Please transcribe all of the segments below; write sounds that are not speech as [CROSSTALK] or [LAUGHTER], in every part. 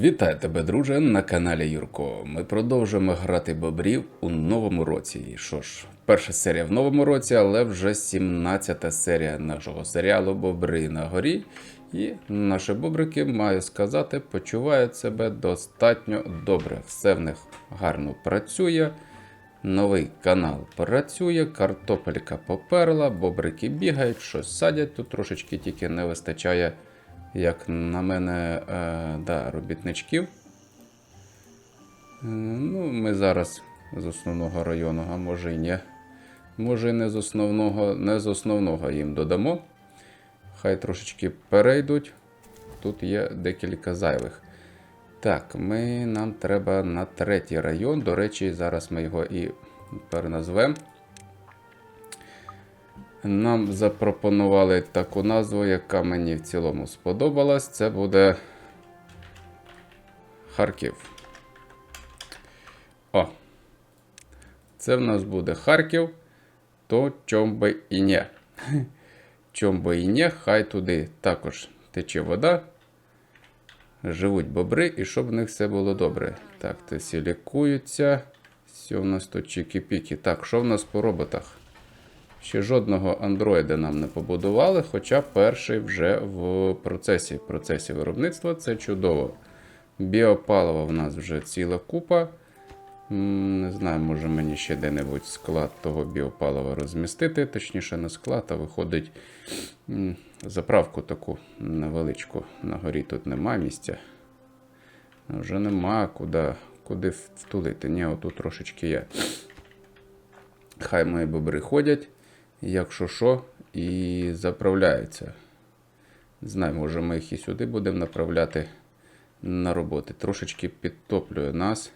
Вітаю тебе, друже, на каналі Юрко. Ми продовжуємо грати бобрів у новому році. І що ж, перша серія в новому році, але вже 17 серія нашого серіалу Бобри на горі. І наші бобрики, маю сказати, почувають себе достатньо добре. Все в них гарно працює. Новий канал працює, картопелька поперла, бобрики бігають, щось садять. Тут трошечки тільки не вистачає, як на мене, е, да, робітничків. Е, ну, ми зараз з основного району, а може і ні. Може і не з основного, не з основного їм додамо. Хай трошечки перейдуть. Тут є декілька зайвих. Так, ми, нам треба на третій район. До речі, зараз ми його і переназвемо. Нам запропонували таку назву, яка мені в цілому сподобалась. Це буде Харків. О! Це в нас буде Харків, то чом би і не. Чом би і не, хай туди також тече вода живуть бобри, і щоб в них все було добре. Так, те всі лікуються. Все в нас тут чікі-піки. Так, що в нас по роботах? Ще жодного андроїда нам не побудували, хоча перший вже в процесі, процесі виробництва це чудово. Біопалива в нас вже ціла купа. Не знаю, може мені ще де-небудь склад того біопалива розмістити. Точніше, не склад, а виходить заправку таку невеличку. На горі тут нема місця. Вже нема куди, куди втулити. Ні, отут трошечки є. Хай мої бобри ходять, якщо що, і заправляються. Не знаю, може ми їх і сюди будемо направляти на роботи. Трошечки підтоплює нас.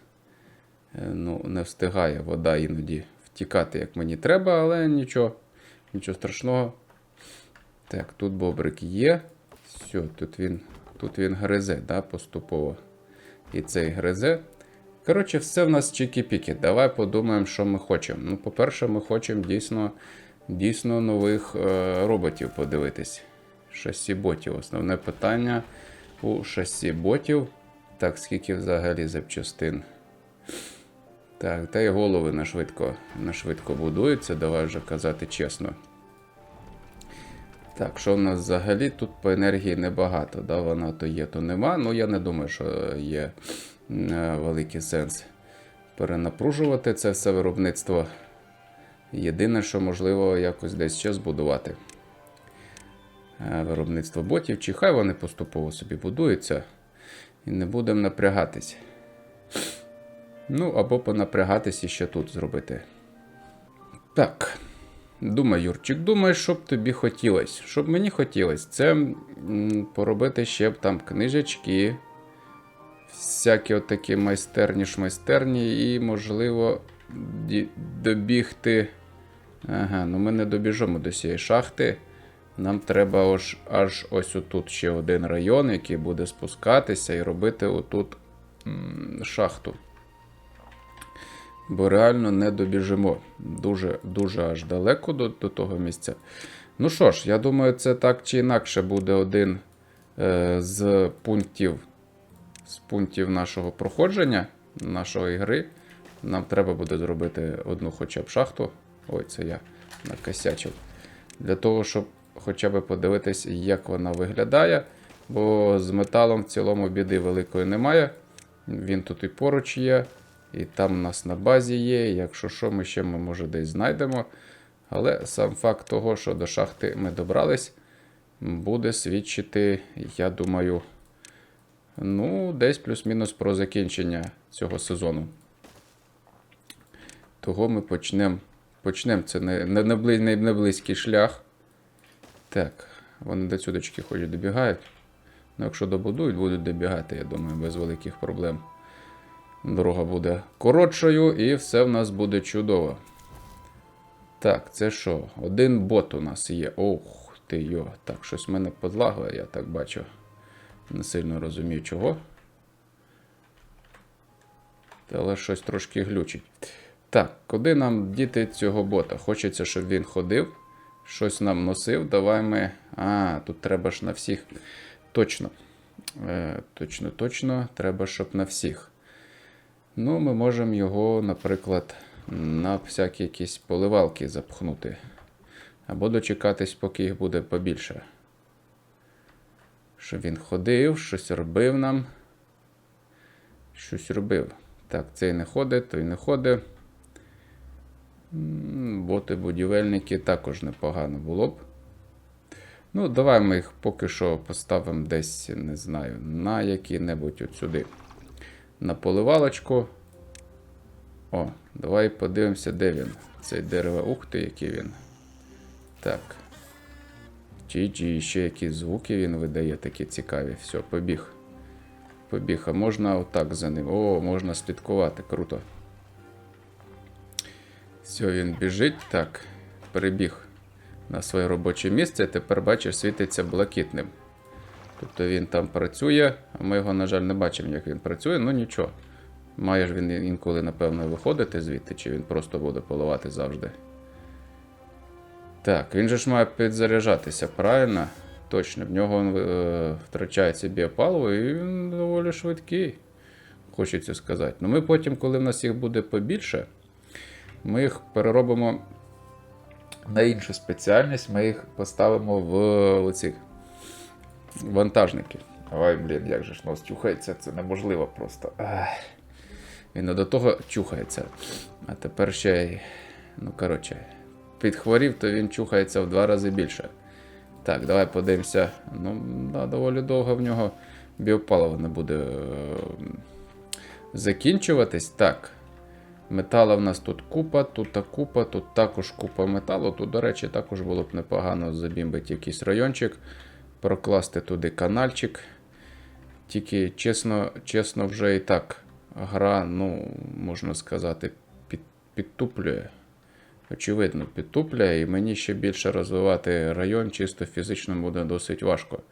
Е, Ну, не встигає вода іноді втікати, як мені треба, але нічого, нічого страшного. Так, тут бобрик є. Все, тут він, тут він гризе, да, поступово. І цей гризе. Коротше, все в нас чікі-піки. Давай подумаємо, що ми хочемо. Ну, по-перше, ми хочемо дійсно, дійсно нових е, роботів подивитись. Шасі ботів. Основне питання у шасі ботів. Так, скільки взагалі запчастин? Так, та й голови на швидко, на швидко будуються, давай вже казати чесно. Так, що в нас взагалі тут по енергії небагато. Да? Вона то є, то нема. Ну я не думаю, що є е, великий сенс перенапружувати це все виробництво. Єдине, що можливо якось десь ще збудувати. Е, Виробництво ботів, чи хай вони поступово собі будуються. І не будемо напрягатись. Ну, або понапрягатись і ще тут зробити. Так. Думай, Юрчик, думай, що б тобі хотілося. Що б мені хотілося, це поробити ще б там книжечки, всякі отакі майстерні шмайстерні, і, можливо, добігти. Ага, ну ми не добіжимо до цієї шахти. Нам треба аж, аж ось отут ще один район, який буде спускатися і робити отут м, шахту. Бо реально не добіжимо. Дуже дуже аж далеко до, до того місця. Ну що ж, я думаю, це так чи інакше буде один е, з пунктів з пунктів нашого проходження, нашої гри. Нам треба буде зробити одну хоча б шахту. Ой, це я накосячив. Для того, щоб хоча б подивитись, як вона виглядає. Бо з металом в цілому біди великої немає. Він тут і поруч є. І там у нас на базі є. Якщо що, ми ще ми, може десь знайдемо. Але сам факт того, що до шахти ми добрались, буде свідчити, я думаю, ну, десь плюс-мінус про закінчення цього сезону. Того ми почнемо. Почнемо. Це не, не, не, не, близький шлях. Так, вони до цюдочки хоч добігають. Ну, якщо добудують, будуть добігати, я думаю, без великих проблем. Дорога буде коротшою і все в нас буде чудово. Так, це що? Один бот у нас є. Ох ти йо. Так, щось в мене подлагує, я так бачу. Не сильно розумію чого. Але щось трошки глючить. Так, куди нам діти цього бота? Хочеться, щоб він ходив, щось нам носив. Давай ми. А, тут треба ж на всіх. Точно. Е, точно, точно, треба, щоб на всіх. Ну, ми можемо його, наприклад, на всякі якісь поливалки запхнути. Або дочекатись, поки їх буде побільше. Щоб він ходив, щось робив нам. Щось робив. Так, цей не ходить, той не ходить. М, Боти будівельники також непогано було б. Ну, давай ми їх поки що поставимо десь, не знаю, на які-небудь от сюди. На поливалочку. О, давай подивимося, де він. Цей дерево. Ух ти, який він. Так. Чи ще якісь звуки він видає, такі цікаві. Все, побіг. Побіг. А можна отак за ним. О, можна слідкувати. Круто. Все, він біжить. Так. Перебіг на своє робоче місце. Тепер бачиш, світиться блакитним. Тобто він там працює, а ми його, на жаль, не бачимо, як він працює, ну нічого. Має ж він інколи, напевно, виходити звідти, чи він просто буде поливати завжди. Так, він же ж має підзаряджатися, правильно? Точно, в нього е, втрачається біопаливо, і він доволі швидкий, хочеться сказати. Ну ми потім, коли в нас їх буде побільше, ми їх переробимо на іншу спеціальність, ми їх поставимо в оці вантажники. Ой, блін, як же ж нос чухається, це неможливо просто. Ах. Він до того чухається. А тепер ще й. Ну, коротше, підхворів, то він чухається в два рази більше. Так, давай подивимося. Ну, да, доволі довго в нього біопаливо не буде е, закінчуватись. Так. Метала в нас тут купа, тут та купа, тут також купа металу. Тут, до речі, також було б непогано забімбити якийсь райончик, прокласти туди канальчик. Тільки, чесно, чесно, вже і так гра, ну, можна сказати, під, підтуплює. Очевидно, підтуплює, і мені ще більше розвивати район чисто фізично буде досить важко.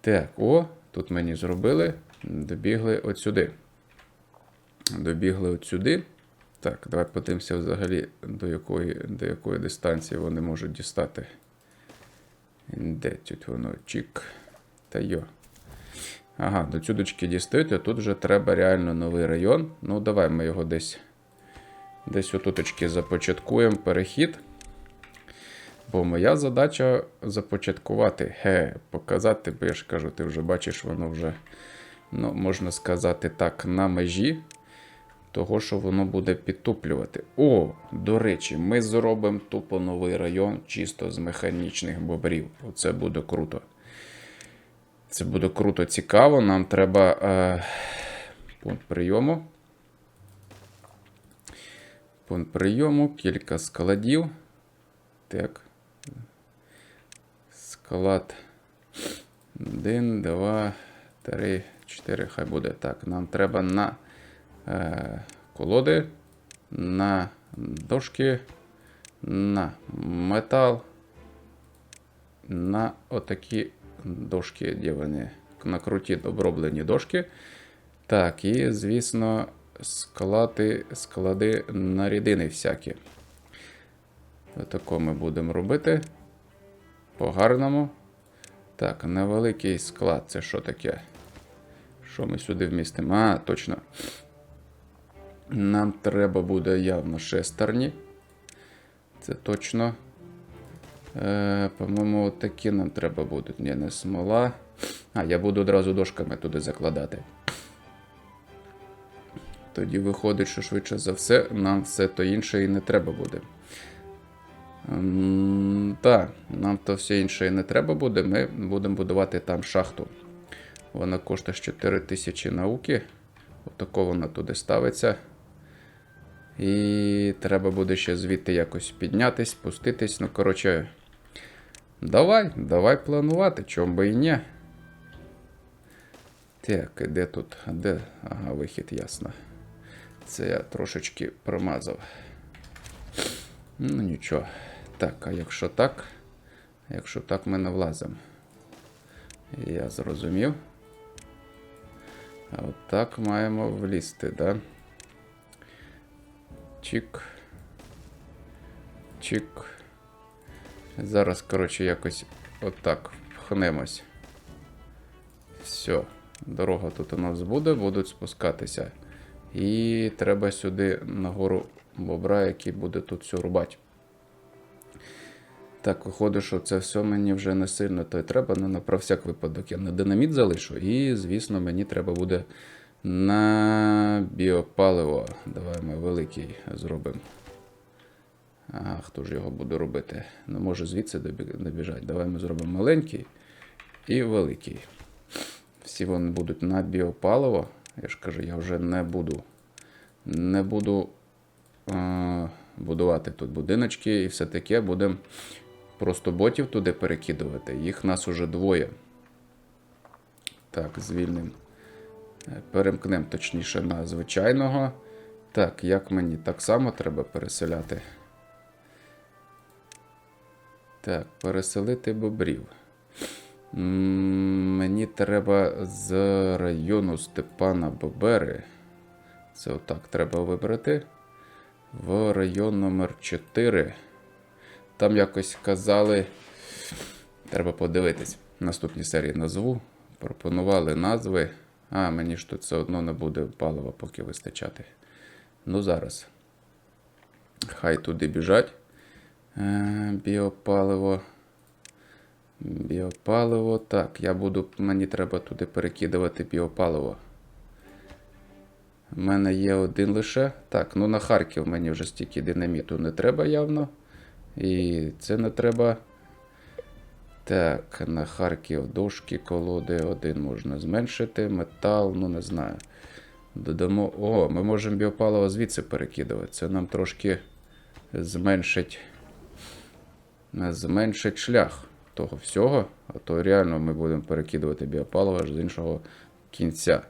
Так, о, тут мені зробили. Добігли от сюди. Добігли от сюди. Так, давай подивимося взагалі, до якої, до якої дистанції вони можуть дістати. Де тут воно? Чік. Та йо. Ага, до цюдочки дістають, а тут вже треба реально новий район. Ну, давай ми його десь десь отуточки започаткуємо перехід. Бо моя задача започаткувати, ге, показати, бо я ж кажу, ти вже бачиш, воно вже, ну, можна сказати так, на межі того, що воно буде підтуплювати. О, до речі, ми зробимо тупо новий район чисто з механічних бобрів. Оце буде круто. Це буде круто цікаво. Нам треба е, пункт прийому. Пункт прийому, кілька складів. Так. Склад. 1, 2, 3, 4. Хай буде так. Нам треба на колоди, на дошки, на метал, на отакі дошки, де вони на круті оброблені дошки. Так, і, звісно, склади, склади на рідини всякі. Отако ми будемо робити. По-гарному. Так, невеликий склад. Це що таке? Що ми сюди вмістимо? А, точно. Нам треба буде явно шестерні. Це точно. Е, По-моєму, такі нам треба будуть. Ні, не смола. А, я буду одразу дошками туди закладати. Тоді виходить, що швидше за все, нам все то інше і не треба буде. Так, нам то все інше і не треба буде. Ми будемо будувати там шахту. Вона коштує 4000 науки. Отако вона туди ставиться. І треба буде ще звідти якось піднятись, спуститись. Ну, коротше, давай, давай планувати, чому би і ні. Так, де тут? Де? Ага, вихід, ясно. Це я трошечки промазав. Ну, нічого. Так, а якщо так, якщо так, ми не влазимо. Я зрозумів. А от так маємо влізти, да? Чик. Чик. Зараз, коротше, якось отак вхнемось. Все. Дорога тут у нас буде, будуть спускатися. І треба сюди нагору бобра, який буде тут все рубати. Так, виходить, що це все мені вже не сильно то й треба, але на про всяк випадок я на динаміт залишу. І, звісно, мені треба буде на біопаливо. Давай ми великий зробимо. А хто ж його буде робити? Не може звідси добі- добіжати. Давай ми зробимо маленький і великий. Всі вони будуть на біопаливо. Я ж кажу, я вже не буду. Не буду е- будувати тут будиночки і все таке. Будемо просто ботів туди перекидувати. Їх нас уже двоє. Так, звільним. Перемкнемо точніше на звичайного. Так, як мені так само треба переселяти. Так, переселити бобрів. Мені треба з району Степана Бобери. Це отак треба вибрати. В район номер 4. Там якось казали. Треба подивитись. В наступній серії назву. Пропонували назви. А, мені ж тут все одно не буде палива поки вистачати. Ну, зараз. Хай туди біжать. Е, Біопаливо. Біопаливо. Так, я буду. Мені треба туди перекидувати біопаливо. У мене є один лише. Так, ну на Харків мені вже стільки динаміту не треба явно. І це не треба. Так, на Харків дошки, колоди, один можна зменшити. Метал, ну не знаю. Додамо. О, ми можемо біопаливо звідси перекидувати. Це нам трошки зменшить. Зменшить шлях того всього. А то реально ми будемо перекидувати біопаливо аж з іншого кінця.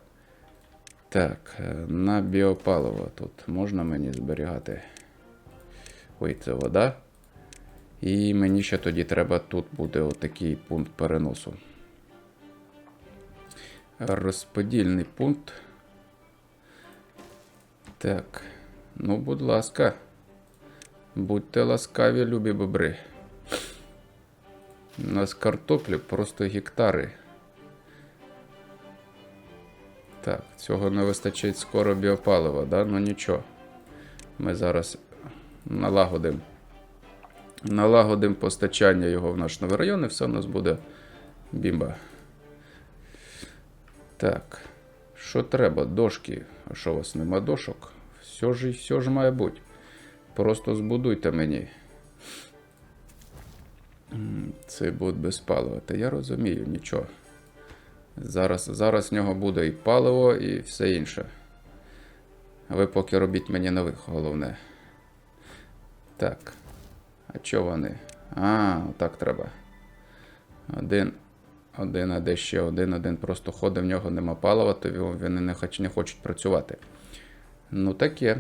Так, е, на біопаливо тут можна мені зберігати. Ой, це вода. І мені ще тоді треба тут буде отакий пункт переносу. Розподільний пункт. Так. Ну, будь ласка. Будьте ласкаві, любі бобри. У нас картоплі просто гектари. Так, цього не вистачить скоро біопалива, да? Ну нічого. Ми зараз налагодимо. Налагодимо постачання його в наш новий район, і все у нас буде бімба. Так. Що треба? Дошки. А що у вас нема дошок? Все ж, все ж має бути. Просто збудуйте мені. Це буде без палива. Та я розумію, нічого. Зараз, зараз в нього буде і паливо, і все інше. Ви поки робіть мені нових, головне. Так. А чого вони? А, так треба. Один. Один, а де ще один, один просто ходить, в нього нема палива, то вони не, хоч, не хочуть працювати. Ну, таке.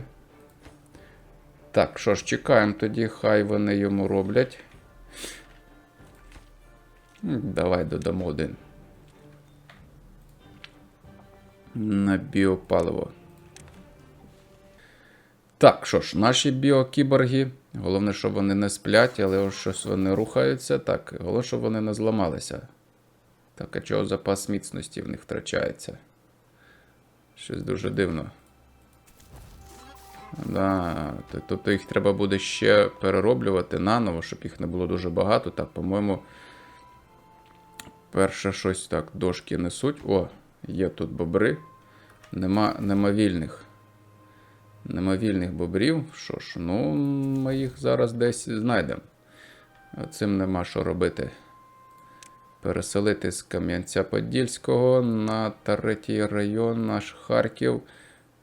Так, що ж, чекаємо тоді, хай вони йому роблять. Давай додамо один. На біопаливо. Так, що ж, наші біокіборги. Головне, щоб вони не сплять, але ось щось вони рухаються. Так, головне, щоб вони не зламалися. Так, а чого запас міцності в них втрачається? Щось дуже дивно. Да, то- тобто їх треба буде ще перероблювати наново, щоб їх не було дуже багато. Так, по-моєму, перше щось так, дошки несуть. О, є тут бобри. Нема, нема вільних. Нема вільних бобрів. Що ж, ну, ми їх зараз десь знайдемо. Цим нема що робити. Переселити з Кам'янця-Подільського на третій район, наш Харків.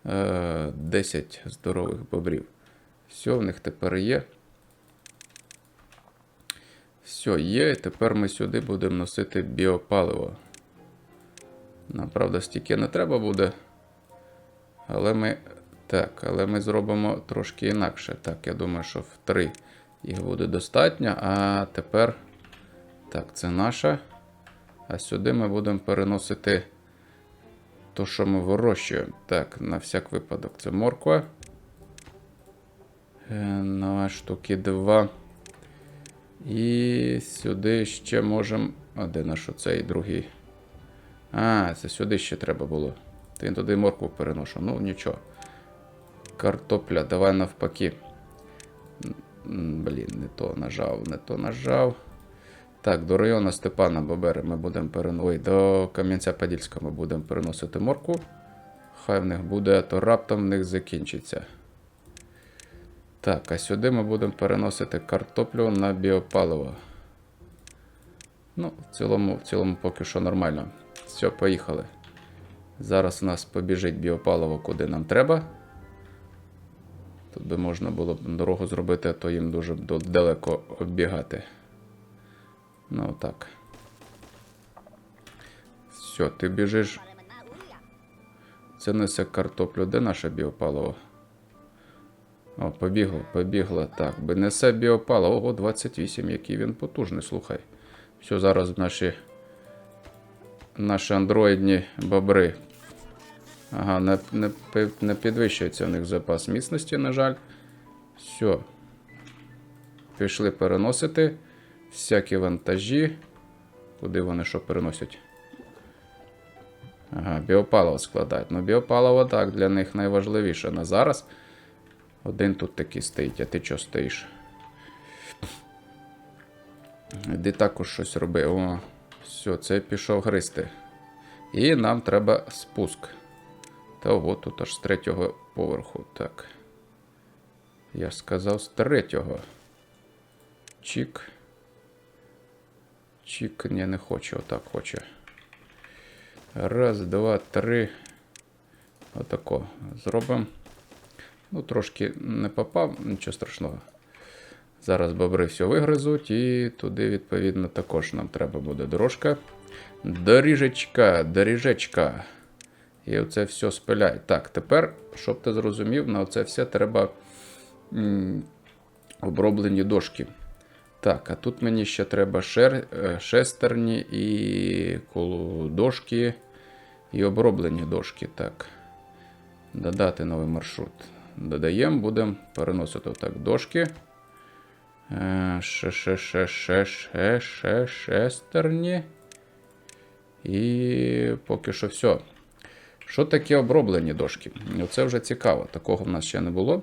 Е, 10 здорових бобрів. Все, в них тепер є. Все, є. І тепер ми сюди будемо носити біопаливо. Нам, правда, стільки не треба буде. Але ми. Так, але ми зробимо трошки інакше. Так, я думаю, що в 3 їх буде достатньо. А тепер. Так, це наша. А сюди ми будемо переносити то, що ми вирощуємо. Так, на всяк випадок це морква. Е, На штуки 2. І сюди ще можемо. А де наш оцей другий? А, це сюди ще треба було. Він туди моркву переношу. Ну, нічого. Картопля, давай навпаки. Блін, не то нажав, не то нажав. Так, до району Степана Бобери ми будемо переносити. Ой, до Кам'янця Подільського ми будемо переносити морку. Хай в них буде, то раптом в них закінчиться. Так, а сюди ми будемо переносити картоплю на біопаливо. Ну, в цілому, в цілому поки що нормально. Все, поїхали. Зараз у нас побіжить біопаливо, куди нам треба. Тут би можна було б дорогу зробити, а то їм дуже далеко оббігати. Ну так. Все, ти біжиш. Це несе картоплю. Де наше біопаливо? О, побігло, побігло. Так, би несе біопаливо. Ого, 28, який він потужний, слухай. Все, зараз наші. Наші андроїдні бобри. Ага, не, не, не підвищується у них запас міцності, на жаль. Все. Пішли переносити всякі вантажі. Куди вони що переносять? Ага, біопаливо складають. Ну, біопаливо так, для них найважливіше на зараз. Один тут такий стоїть, а ти чого стоїш? Іди також щось роби. О, все, це пішов гристи. І нам треба спуск. Та от тут аж з третього поверху. Так. Я сказав з третього. Чік. Чік, ні, не хоче, отак хоче. Раз, два, три. Отако зробимо. Ну, трошки не попав, нічого страшного. Зараз бобри все вигризуть, і туди, відповідно, також нам треба буде дорожка. Доріжечка, доріжечка. І оце все спиляй. Так, тепер, щоб ти зрозумів, на оце все треба м, оброблені дошки. Так, а тут мені ще треба шер, е, шестерні і коло дошки, і оброблені дошки. Так. Додати новий маршрут. Додаємо, будемо переносити отак дошки. Е, Ще, ще, ще, ще, ще, ще, шестерні. І поки що все. Що таке оброблені дошки? Оце вже цікаво. Такого в нас ще не було.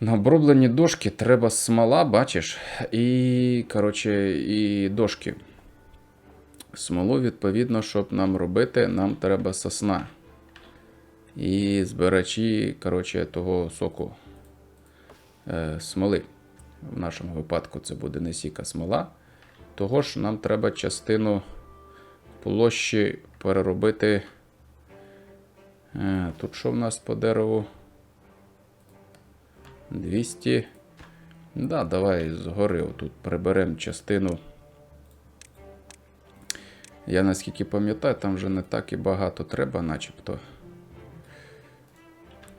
На оброблені дошки треба смола, бачиш, і, коротше, і дошки. Смолу, відповідно, щоб нам робити, нам треба сосна. І збирачі, коротше, того соку е, смоли. В нашому випадку це буде не сіка смола. Того ж нам треба частину площі переробити. Е, тут що в нас по дереву? 200. Да, давай згори отут приберемо частину. Я наскільки пам'ятаю, там вже не так і багато треба, начебто.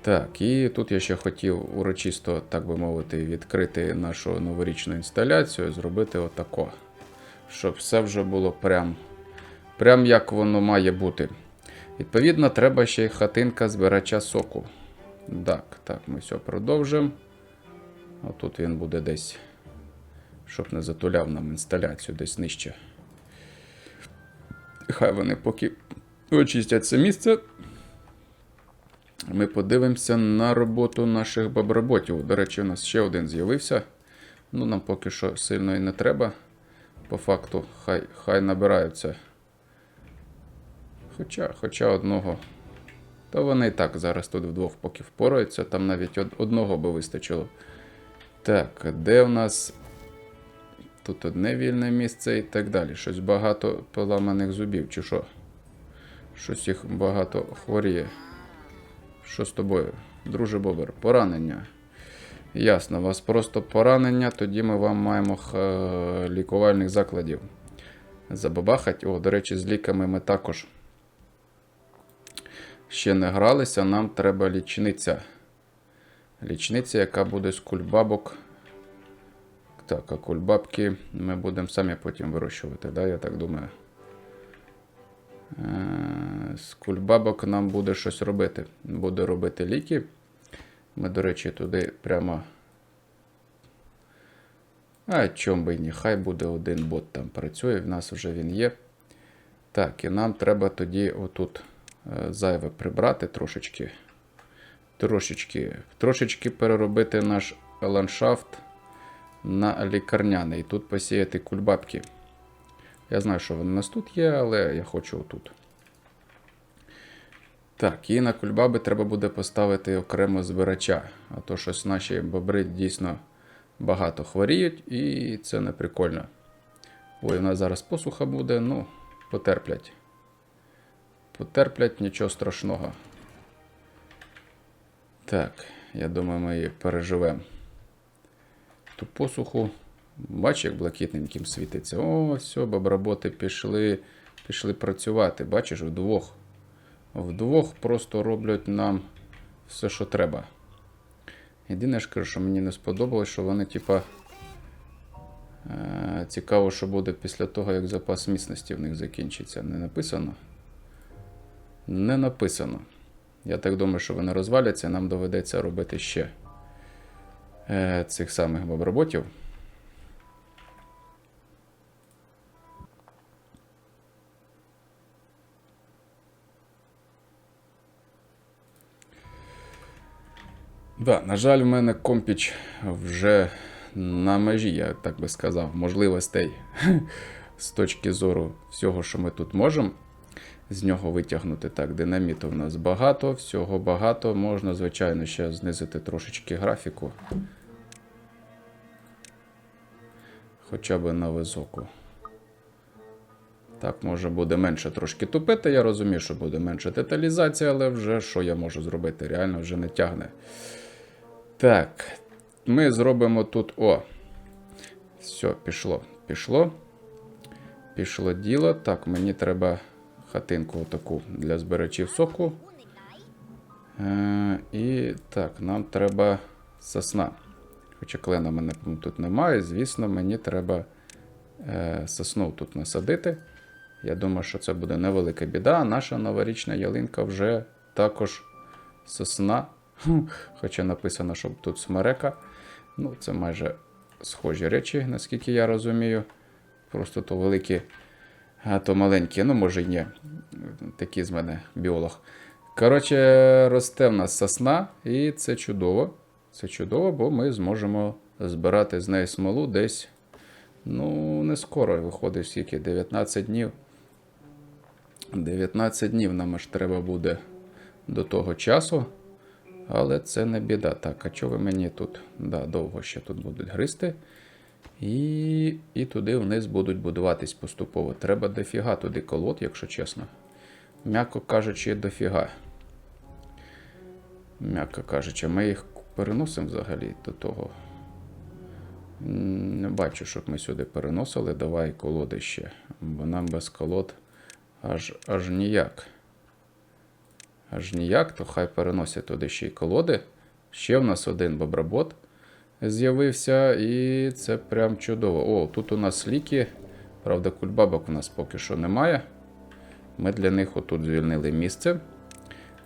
Так, і тут я ще хотів урочисто, так би мовити, відкрити нашу новорічну інсталяцію, зробити отако. Щоб все вже було прям, прям як воно має бути. Відповідно, треба ще й хатинка збирача соку. Так, так, ми все продовжимо. Отут він буде десь, щоб не затуляв нам інсталяцію десь нижче. Хай вони поки очистять це місце. Ми подивимося на роботу наших баброботів. До речі, у нас ще один з'явився. Ну, нам поки що сильно і не треба. По факту, хай, хай набираються. Хоча, хоча одного. Та вони і так зараз тут вдвох поки впораються, там навіть одного би вистачило. Так, де у нас тут одне вільне місце і так далі. Щось багато поламаних зубів, чи що? Щось їх багато хворіє. Що з тобою, друже Бобер? Поранення. Ясно, у вас просто поранення, тоді ми вам маємо х- лікувальних закладів. Забабахать. О, до речі, з ліками ми також ще не гралися, нам треба лічниця. Лічниця, яка буде з кульбабок. Так, а кульбабки ми будемо самі потім вирощувати, да, я так думаю. Е, З кульбабок нам буде щось робити. Буде робити ліки. Ми, до речі, туди прямо. А чом би ні, хай буде один бот там працює, в нас вже він є. Так, і нам треба тоді отут зайве прибрати трошечки. Трошечки, трошечки переробити наш ландшафт на лікарняний. Тут посіяти кульбабки. Я знаю, що вони у нас тут є, але я хочу отут. Так, і на кульбаби треба буде поставити окремо збирача. А то щось наші бобри дійсно багато хворіють, і це не прикольно. Ой, у нас зараз посуха буде, ну, потерплять. Потерплять, нічого страшного. Так, я думаю, ми її переживемо. Ту посуху. Бач, як блакитненьким світиться. О, все, боброботи пішли, пішли працювати. Бачиш, вдвох. Вдвох просто роблять нам все, що треба. Єдине ж кажу, що мені не сподобалось, що вони, типа. Е, цікаво, що буде після того, як запас міцності в них закінчиться. Не написано? Не написано. Я так думаю, що вони розваляться, нам доведеться робити ще е, цих самих боброботів. Да, на жаль, в мене компіч вже на межі, я так би сказав, можливостей [LAUGHS] з точки зору всього, що ми тут можемо з нього витягнути. Так, динаміту в нас багато, всього багато. Можна, звичайно, ще знизити трошечки графіку. Хоча б на високу. Так, може буде менше трошки тупити. Я розумію, що буде менше деталізація, але вже що я можу зробити? Реально вже не тягне. Так, ми зробимо тут. О. Все, пішло. Пішло. Пішло діло. Так, мені треба хатинку таку для збирачів соку. Е, і так, нам треба сосна. Хоча клена мене тут немає, звісно, мені треба е, сосну тут насадити. Я думаю, що це буде невелика біда. Наша новорічна ялинка вже також сосна. Хоча написано, що тут смерека. Ну, це майже схожі речі, наскільки я розумію. Просто то великі, а то маленькі. Ну, може, й ні. Такий з мене біолог. Коротше, росте в нас сосна, і це чудово. Це чудово, бо ми зможемо збирати з неї смолу десь. Ну, не скоро виходить, скільки 19 днів. 19 днів нам аж треба буде до того часу. Але це не біда. Так, а чого ви мені тут? Да, довго ще тут будуть гристи. І і туди вниз будуть будуватись поступово. Треба дофіга туди колод, якщо чесно. М'яко кажучи, дофіга. М'яко кажучи, ми їх переносимо взагалі до того. Не бачу, щоб ми сюди переносили. Давай колоди ще. Бо нам без колод аж, аж ніяк. Аж ніяк, то хай переносять туди ще й колоди. Ще в нас один бобробот з'явився, і це прям чудово. О, тут у нас ліки. Правда, кульбабок у нас поки що немає. Ми для них отут звільнили місце.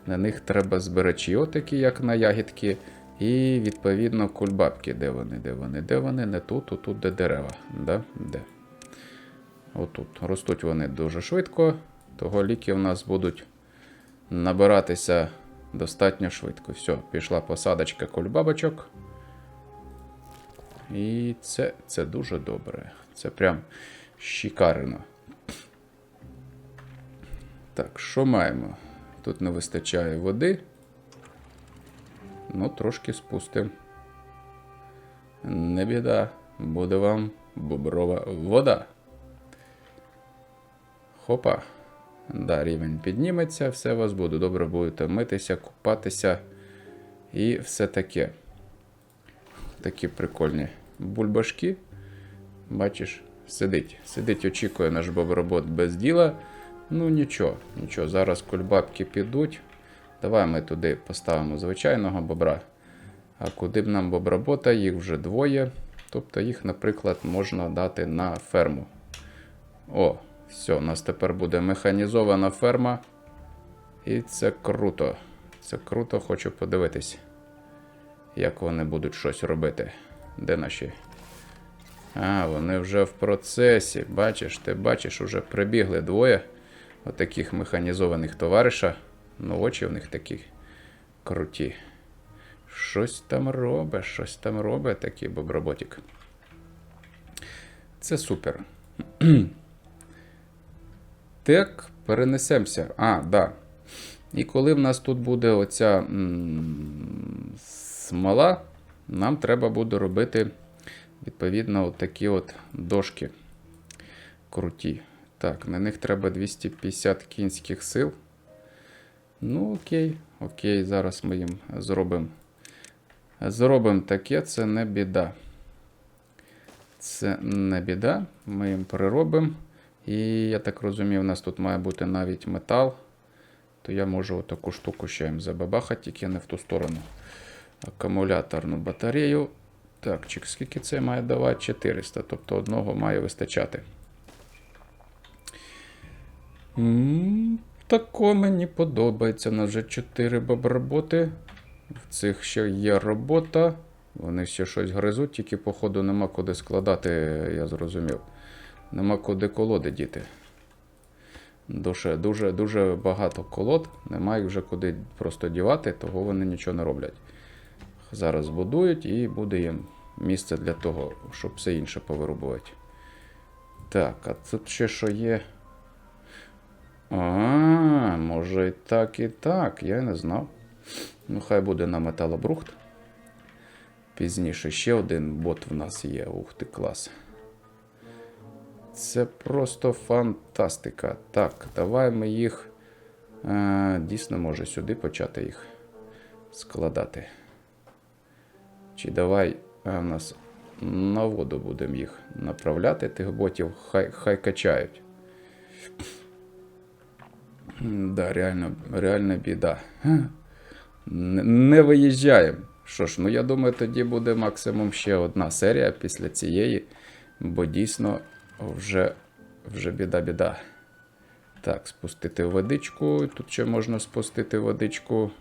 На них треба збирачі, отакі, як на ягідки. І, відповідно, кульбабки. Де вони? Де вони? Де вони? Не тут, отут, де дерева. Да? Де? Отут. Ростуть вони дуже швидко, того ліки в нас будуть набиратися достатньо швидко. Все, пішла посадочка кульбабочок. І це, це дуже добре. Це прям шикарно. Так, що маємо? Тут не вистачає води. Ну, трошки спустимо. Не біда, буде вам боброва вода. Хопа. Да, рівень підніметься, все у вас буде. Добре будете митися, купатися і все таке. Такі прикольні бульбашки. Бачиш, сидить. Сидить, очікує наш бобробот без діла. Ну нічого, нічого. Зараз кульбабки підуть. Давай ми туди поставимо звичайного бобра. А куди б нам бобробота, їх вже двоє. Тобто їх, наприклад, можна дати на ферму. О, все, у нас тепер буде механізована ферма. І це круто. Це круто, хочу подивитись, як вони будуть щось робити. Де наші? А, вони вже в процесі. Бачиш, ти бачиш, уже прибігли двоє. отаких механізованих товариша. Ну, очі в них такі круті. Щось там робить, щось там робить такий боброботик. Це супер. [CLEARS THROAT] Так, перенесемося. А, да. І коли в нас тут буде оця м, смола, нам треба буде робити відповідно от такі от дошки круті. Так, на них треба 250 кінських сил. Ну, окей, окей, зараз ми їм зробимо. Зробимо таке, це не біда. Це не біда. Ми їм переробимо. І я так розумію, у нас тут має бути навіть метал. То я можу таку штуку ще їм забабахати, тільки не в ту сторону. Акумуляторну батарею. Так, скільки це має давати? 400. Тобто одного має вистачати. Тако мені подобається. У нас вже 4 боброботи. В цих ще є робота. Вони ще щось гризуть, тільки, походу, нема куди складати, я зрозумів. Нема куди колоди діти. Дуже, дуже, дуже багато колод, немає вже куди просто дівати, того вони нічого не роблять. Зараз будують і буде їм місце для того, щоб все інше повирубувати. Так, а тут ще що є? А, може і так, і так, я не знав. Ну, хай буде на металобрухт. Пізніше ще один бот в нас є. Ух ти, клас. Це просто фантастика. Так, давай ми їх. Е, дійсно, може сюди почати їх складати. Чи давай е, у нас на воду будемо їх направляти, тих ботів, хай, хай качають. Да, реально, реально біда. Не, не виїжджаємо. Що ж, ну я думаю, тоді буде максимум ще одна серія після цієї, бо дійсно вже, вже біда-біда. Так, спустити водичку. Тут ще можна спустити водичку.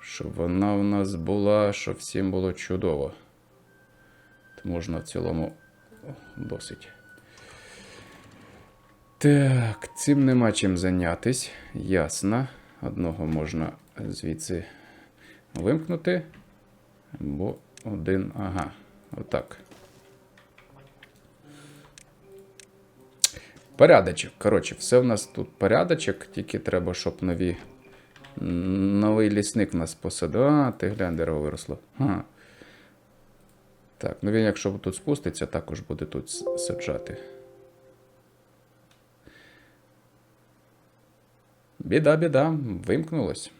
Щоб вона у нас була, щоб всім було чудово. То можна в цілому досить. Так, цим нема чим зайнятись. Ясно. Одного можна звідси вимкнути. Бо один. Ага, отак. Порядочок. Коротше, все в нас тут порядочок, тільки треба, щоб нові. Новий лісник нас посадив. А, ти глянь, дерево виросло. Ага. Так, ну він, якщо тут спуститься, також буде тут саджати. Біда, біда, вимкнулось.